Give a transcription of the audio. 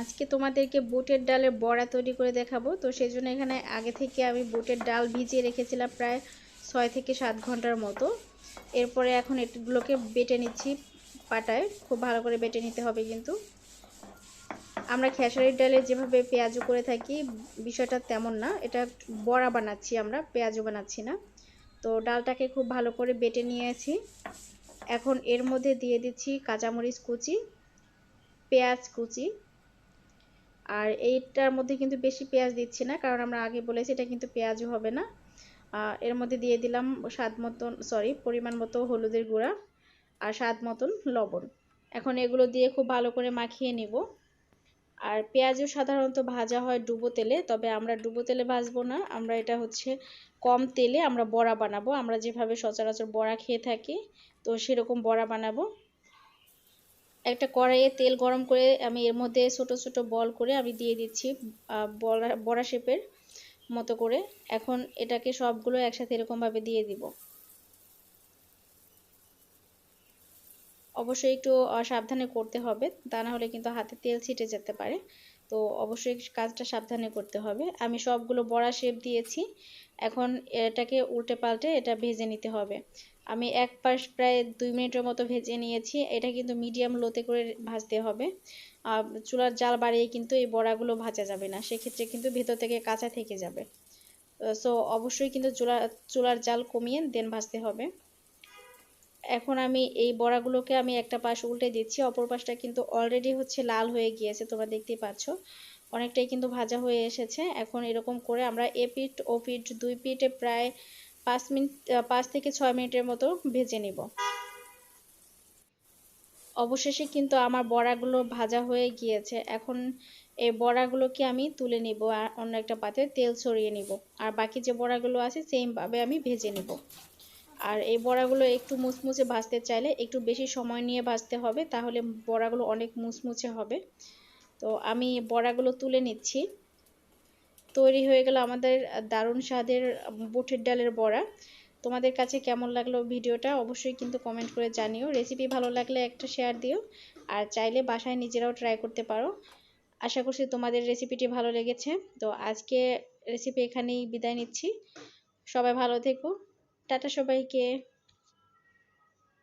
আজকে তোমাদেরকে বুটের ডালের বড়া তৈরি করে দেখাবো। তো সেই জন্য এখানে আগে থেকে আমি বুটের ডাল ভিজিয়ে রেখেছিলাম প্রায় ছয় থেকে সাত ঘণ্টার মতো। এরপরে এখন এগুলোকে বেটে নিচ্ছি পাটায়। খুব ভালো করে বেটে নিতে হবে কিন্তু। আমরা খেসারির ডালে যেভাবে পেঁয়াজও করে থাকি, বিষয়টা তেমন না। এটা বড়া বানাচ্ছি আমরা পেঁয়াজও বানাচ্ছি না। তো ডালটাকে খুব ভালো করে বেটে নিয়েছি। এখন এর মধ্যে দিয়ে দিচ্ছি কাঁচামরিচ কুচি, পেঁয়াজ কুচি আর এইটার মধ্যে কিন্তু বেশি পেঁয়াজ দিচ্ছি না, কারণ আমরা আগে বলেছি এটা কিন্তু পেঁয়াজও হবে না। এর মধ্যে দিয়ে দিলাম স্বাদ মতন সরি পরিমাণ মতো হলুদের গুঁড়া আর স্বাদ মতন লবণ। এখন এগুলো দিয়ে খুব ভালো করে মাখিয়ে নিব। আর পেঁয়াজও সাধারণত ভাজা হয় ডুবো তেলে, তবে আমরা ডুবো তেলে ভাজবো না, আমরা এটা হচ্ছে কম তেলে আমরা বড়া বানাবো। আমরা যেভাবে সচরাচর বড়া খেয়ে থাকি, তো সেরকম বড়া বানাবো। একটা কড়াইয়ে তেল গরম করে আমি এর মধ্যে ছোট ছোট বল করে আমি দিয়ে দিচ্ছি বড়া বড়া শেপের মতো করে। এখন এটাকে সবগুলো একসাথে এরকমভাবে দিয়ে দিব। অবশ্যই একটু সাবধানে করতে হবে, তা না হলে কিন্তু হাতে তেল ছিটে যেতে পারে। তো অবশ্যই কাজটা সাবধানে করতে হবে। আমি সবগুলো বড়া শেপ দিয়েছি। এখন এটাকে উল্টে পাল্টে এটা ভেজে নিতে হবে। আমি এক পাশ প্রায় দুই মিনিটের মতো ভেজে নিয়েছি। এটা কিন্তু মিডিয়াম লোতে করে ভাজতে হবে। আর চুলার জাল বাড়িয়ে কিন্তু এই বড়াগুলো ভাজা যাবে না। সেক্ষেত্রে কিন্তু ভেতর থেকে কাঁচা থেকে যাবে। সো অবশ্যই কিন্তু চুলা, চুলার জাল কমিয়ে দেন ভাজতে হবে। এখন আমি এই বড়াগুলোকে আমি একটা পাশ উল্টে দিচ্ছি। অপর পাশটা কিন্তু অলরেডি হচ্ছে লাল হয়ে গিয়েছে, তোমরা দেখতেই পাচ্ছ। অনেকটাই কিন্তু ভাজা হয়ে এসেছে। এখন এরকম করে আমরা এ পিঠ ও পিঠ দুই পিঠে প্রায় পাঁচ মিনিট পাঁচ থেকে ছয় মিনিটের মতো ভেজে নিব। অবশেষে কিন্তু আমার বড়াগুলো ভাজা হয়ে গিয়েছে। এখন এই বড়াগুলোকে আমি তুলে নিব আর অন্য একটা পাত্রে তেল ছড়িয়ে নিব। আর বাকি যে বড়াগুলো আছে সেমভাবে আমি ভেজে নিব। আর এই বড়াগুলো একটু মুচমুচে ভাজতে চাইলে একটু বেশি সময় নিয়ে ভাজতে হবে, তাহলে বড়াগুলো অনেক মুচমুচে হবে। তো আমি বড়াগুলো তুলে নিচ্ছি। তৈরি হয়ে গেল আমাদের দারুণ স্বাদের বুটের ডালের বড়া। তোমাদের কাছে কেমন লাগল ভিডিওটা অবশ্যই কিন্তু কমেন্ট করে জানিও। রেসিপি ভালো লাগলে একটা শেয়ার দিও, আর চাইলে বাসায় নিজেরাও ট্রাই করতে পারো। আশা করছি তোমাদের রেসিপিটি ভালো লেগেছে। তো আজকে রেসিপি এখানেই বিদায় নিচ্ছি। সবাই ভালো থেকো। টাটা সবাইকে।